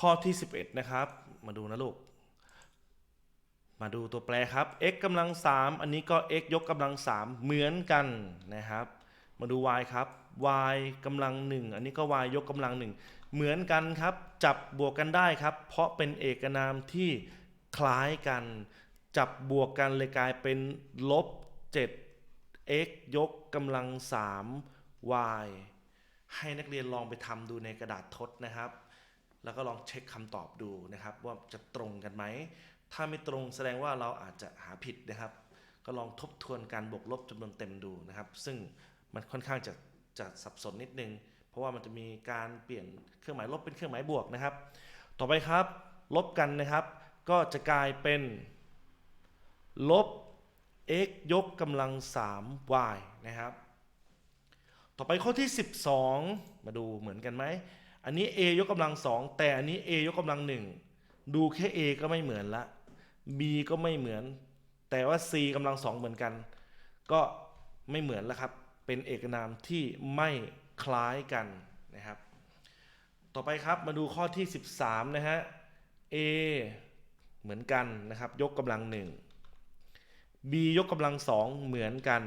ข้อที่ 11 นะครับ มาดูนะลูก มาดูตัวแปรครับ x กำลัง 3 อันนี้ก็ x ยกกำลัง 3 เหมือนกันนะครับ มาดู y ครับ y กำลัง 1 อันนี้ก็ y ยกกำลัง 1 เหมือนกันครับ จับบวกกันได้ครับ เพราะเป็นเอกนามที่คล้ายกัน จับบวกกันเลยกลายเป็นลบ 7 x ยกกำลัง 3 y ให้นักเรียนลองไปทำดูในกระดาษทดนะครับ แล้วก็ลองเช็คคำตอบดูนะครับ ว่าจะตรงกันไหม ถ้าไม่ตรงแสดงว่าเราอาจจะหาผิดนะครับ ก็ลองทบทวนการบวกลบจำนวนเต็มดูนะครับ ซึ่งมันค่อนข้างจะจะสับสนนิดนึง เพราะว่ามันจะมีการเปลี่ยนเครื่องหมายลบเป็นเครื่องหมายบวกนะครับ ต่อไปครับ ลบกันนะครับ ก็จะกลายเป็นลบ x ยกกำลัง 3 y นะครับ ต่อไปข้อที่ 12 มาดูเหมือนกันไหม อันนี้ a ยกกำลัง2แต่อันนี้ a ยกกำลัง1ดูแค่ a ก็ไม่เหมือนละ b ก็ไม่เหมือน แต่ว่า c กำลัง2เหมือนกัน ก็ไม่เหมือนแล้วครับ เป็นเอกนามที่ไม่คล้ายกันนะครับ ต่อไปครับมาดูข้อที่ 13 นะฮะ a เหมือนกันนะครับ ยกกำลัง1 b ยกกำลัง2เหมือนกัน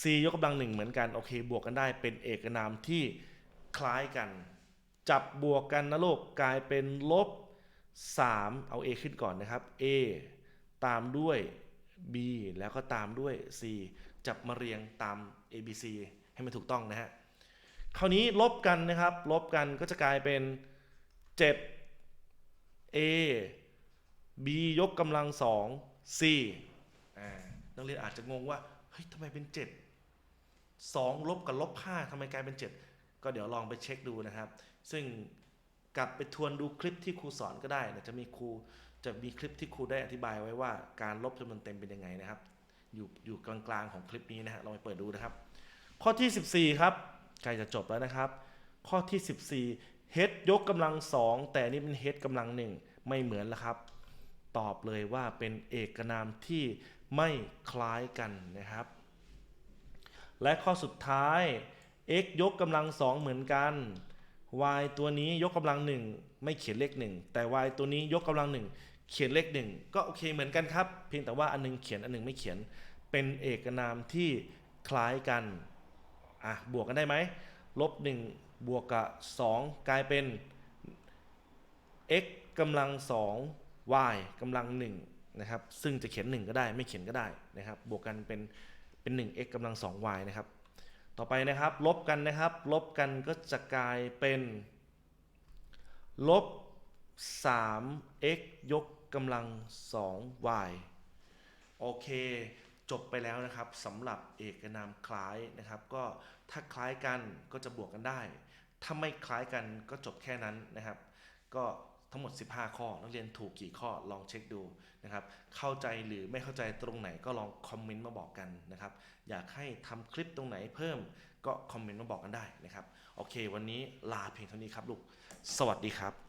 c ยกกำลัง1เหมือนกัน โอเค บวกกันได้เป็นเอกนามที่ คล้ายกัน จับบวกกันนะลูกกลายเป็นลบ 3 เอา a ขึ้นก่อนนะครับ a ตามด้วย b แล้วก็ตามด้วย c จับมาเรียงตาม a b c ให้มันถูกต้องนะฮะคราวนี้ลบกันนะครับ ลบกันก็จะกลายเป็น 7 a b ยกกำลัง 2 c อ่านักเรียนอาจจะงงว่า เฮ้ยทำไมเป็น 7 2 ลบกับลบ5ทำไมกลายเป็น 7 ก็เดี๋ยวลองไปเช็คดูนะครับ ซึ่งกลับไปทวนดูคลิปที่ครูสอนก็ได้นะจะมีครูจะมีคลิปที่ครูได้อธิบายไว้ว่าการลบจำนวนเต็มเป็นยังไงนะครับ อยู่อยู่กลางๆของคลิปนี้นะฮะลองไปเปิดดูนะครับ ข้อที่ 14 ครับใกล้จะจบแล้วนะครับ ข้อที่ 14 h ยกกำลัง 2 แต่นี่เป็น h กำลัง 1 ไม่เหมือนแล้วครับ ตอบเลยว่าเป็นเอกนามที่ไม่คล้ายกันนะครับ และข้อสุดท้าย x ยกกำลัง2เหมือนกัน y ตัวนี้ยกกำลัง1ไม่เขียนเลข1แต่ y ตัวนี้ยกกำลัง1เขียนเลข1ก็โอเคเหมือนกันครับ เพียงแต่ว่าอันนึงเขียนอันนึงไม่เขียนเป็นเอกนามที่คล้ายกันอะบวกกันได้ไหมลบ1บวกกับ2กลายเป็น x กำลัง2 y กำลัง1นะครับซึ่งจะเขียน1ก็ได้ไม่เขียนก็ได้นะครับบวกกันเป็นเป็น 1x กำลัง 2y นะครับ ต่อไปนะครับ ลบกันนะครับ ลบกันก็จะกลายเป็นลบ 3x ยกกำลัง 2y โอเคจบไปแล้วนะครับสำหรับเอกนามคล้ายนะครับ ก็ถ้าคล้ายกันก็จะบวกกันได้ ถ้าไม่คล้ายกันก็จบแค่นั้นนะครับ ก็ ทั้งหมด 15 ข้อ นักเรียนถูกกี่ข้อลองเช็คดูนะครับ เข้าใจหรือไม่เข้าใจตรงไหนก็ลองคอมเมนต์มาบอกกันนะครับ อยากให้ทำคลิปตรงไหนเพิ่มก็คอมเมนต์มาบอกกันได้นะครับ โอเค วันนี้ลาเพียงเท่านี้ครับลูก สวัสดีครับ